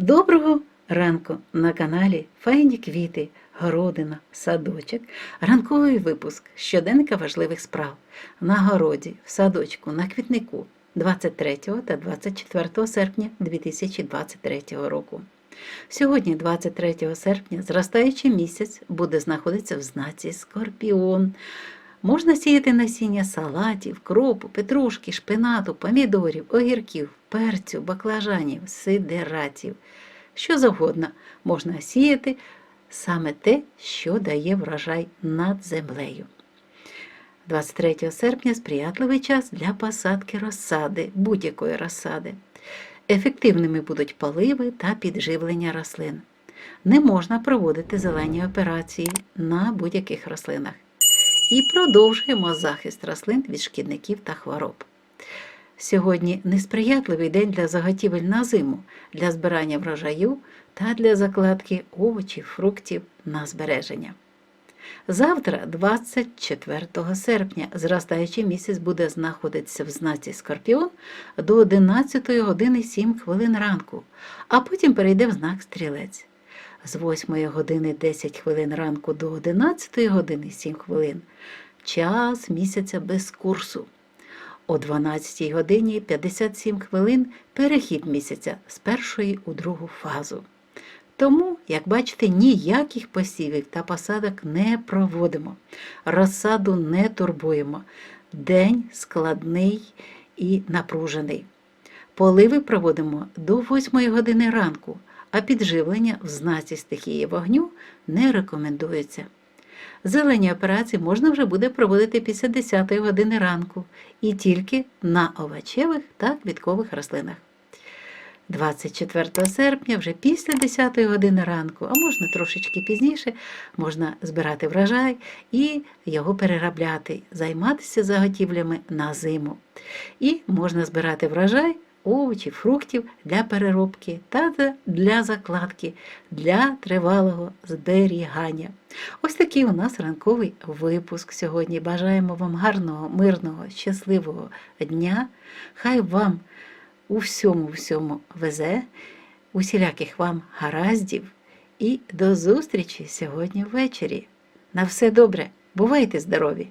Доброго ранку на каналі Файні квіти, городина, садочок. Ранковий випуск щоденника важливих справ на городі, в садочку, на квітнику 23 та 24 серпня 2023 року. Сьогодні, 23 серпня, зростаючий місяць буде знаходитися в знаці Скорпіон. Можна сіяти насіння салатів, кропу, петрушки, шпинату, помідорів, огірків, перцю, баклажанів, сидератів. Що завгодно можна сіяти саме те, що дає врожай над землею. 23 серпня сприятливий час для посадки розсади, будь-якої розсади. Ефективними будуть поливи та підживлення рослин. Не можна проводити зелені операції на будь-яких рослинах. І продовжуємо захист рослин від шкідників та хвороб. Сьогодні несприятливий день для заготівель на зиму, для збирання врожаю та для закладки овочів, фруктів на збереження. Завтра, 24 серпня, зростаючий місяць буде знаходитися в знаці Скорпіон до 11 години 7 хвилин ранку, а потім перейде в знак Стрілець. З 8 години 10 хвилин ранку до 11 години 7 хвилин час місяця без курсу. О 12 годині 57 хвилин перехід місяця з першої у другу фазу. Тому, як бачите, ніяких посівів та посадок не проводимо, розсаду не турбуємо. День складний і напружений. Поливи проводимо до 8 години ранку, а підживлення в знаці стихії вогню не рекомендується. Зелені операції можна вже буде проводити після 10 години ранку і тільки на овочевих та квіткових рослинах. 24 серпня, вже після 10 години ранку, а можна трошечки пізніше, можна збирати врожай і його переробляти, займатися заготівлями на зиму. І можна збирати врожай овочів, фруктів для переробки та для закладки, для тривалого зберігання. Ось такий у нас ранковий випуск сьогодні. Бажаємо вам гарного, мирного, щасливого дня. Хай вам у всьому всьому везе, усіляких вам гараздів і до зустрічі сьогодні ввечері. На все добре, бувайте здорові!